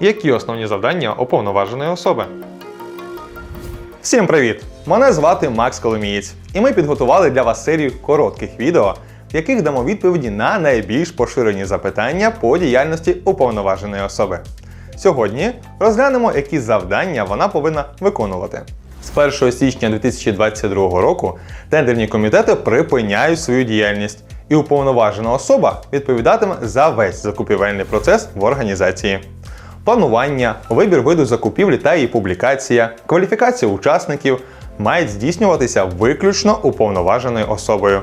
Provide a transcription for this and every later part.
Які основні завдання уповноваженої особи? Всім привіт! Мене звати Макс Коломієць, і ми підготували для вас серію коротких відео, в яких дамо відповіді на найбільш поширені запитання по діяльності уповноваженої особи. Сьогодні розглянемо, які завдання вона повинна виконувати. З 1 січня 2022 року тендерні комітети припиняють свою діяльність, і уповноважена особа відповідатиме за весь закупівельний процес в організації. Планування, вибір виду закупівлі та її публікація, кваліфікація учасників мають здійснюватися виключно уповноваженою особою.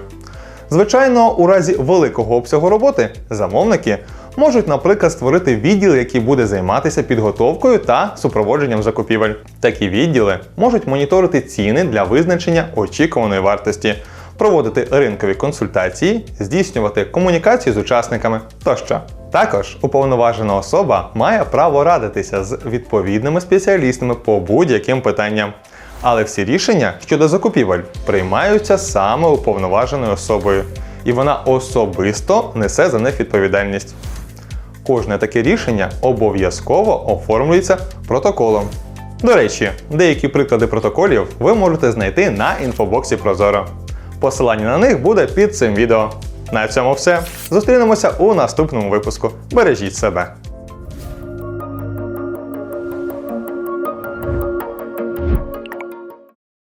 Звичайно, у разі великого обсягу роботи замовники можуть, наприклад, створити відділ, який буде займатися підготовкою та супроводженням закупівель. Такі відділи можуть моніторити ціни для визначення очікуваної вартості, проводити ринкові консультації, здійснювати комунікацію з учасниками тощо. Також уповноважена особа має право радитися з відповідними спеціалістами по будь-яким питанням. Але всі рішення щодо закупівель приймаються саме уповноваженою особою, і вона особисто несе за них відповідальність. Кожне таке рішення обов'язково оформлюється протоколом. До речі, деякі приклади протоколів ви можете знайти на інфобоксі Прозоро. Посилання на них буде під цим відео. На цьому все. Зустрінемося у наступному випуску. Бережіть себе!